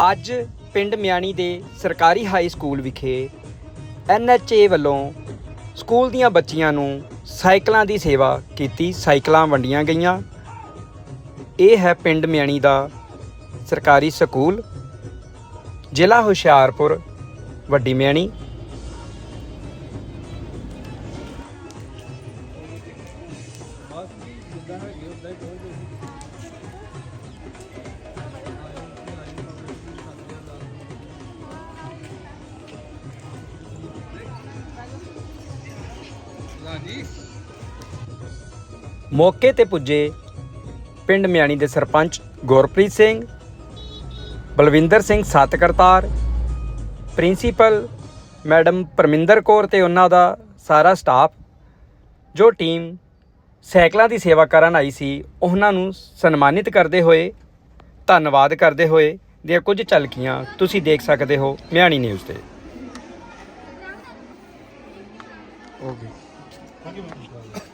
ਅੱਜ ਪਿੰਡ ਮਿਆਣੀ ਦੇ ਸਰਕਾਰੀ ਹਾਈ ਸਕੂਲ ਵਿਖੇ ਐਨਐਚਏ ਵੱਲੋਂ ਸਕੂਲ ਦੀਆਂ ਬੱਚੀਆਂ ਨੂੰ ਸਾਈਕਲਾਂ ਦੀ ਸੇਵਾ ਕੀਤੀ, ਸਾਈਕਲਾਂ ਵੰਡੀਆਂ ਗਈਆਂ। ਇਹ ਹੈ ਪਿੰਡ ਮਿਆਣੀ ਦਾ ਸਰਕਾਰੀ ਸਕੂਲ, ਜ਼ਿਲ੍ਹਾ ਹੁਸ਼ਿਆਰਪੁਰ, ਵੱਡੀ ਮਿਆਣੀ। ਮੌਕੇ ਤੇ ਪੁੱਜੇ ਪਿੰਡ ਮਿਆਣੀ ਦੇ ਸਰਪੰਚ ਗੁਰਪ੍ਰੀਤ ਸਿੰਘ ਬਲਵਿੰਦਰ ਸਿੰਘ ਸਤਕਰਤਾਰ ਪ੍ਰਿੰਸੀਪਲ ਮੈਡਮ ਪਰਮਿੰਦਰ ਕੌਰ ਤੇ ਉਹਨਾਂ ਦਾ ਸਾਰਾ ਸਟਾਫ ਜੋ ਟੀਮ ਸਾਈਕਲਾਂ ਦੀ ਸੇਵਾ ਕਰਨ ਆਈ ਸੀ ਉਹਨਾਂ ਨੂੰ ਸਨਮਾਨਿਤ ਕਰਦੇ ਹੋਏ ਧੰਨਵਾਦ ਕਰਦੇ ਹੋਏ ਦੀਆਂ ਕੁਝ ਝਲਕੀਆਂ ਤੁਸੀਂ ਦੇਖ ਸਕਦੇ ਹੋ ਮਿਆਣੀ ਨਿਊਜ਼ ਤੇ। ਓਕੇ 당겨보면 좋아요.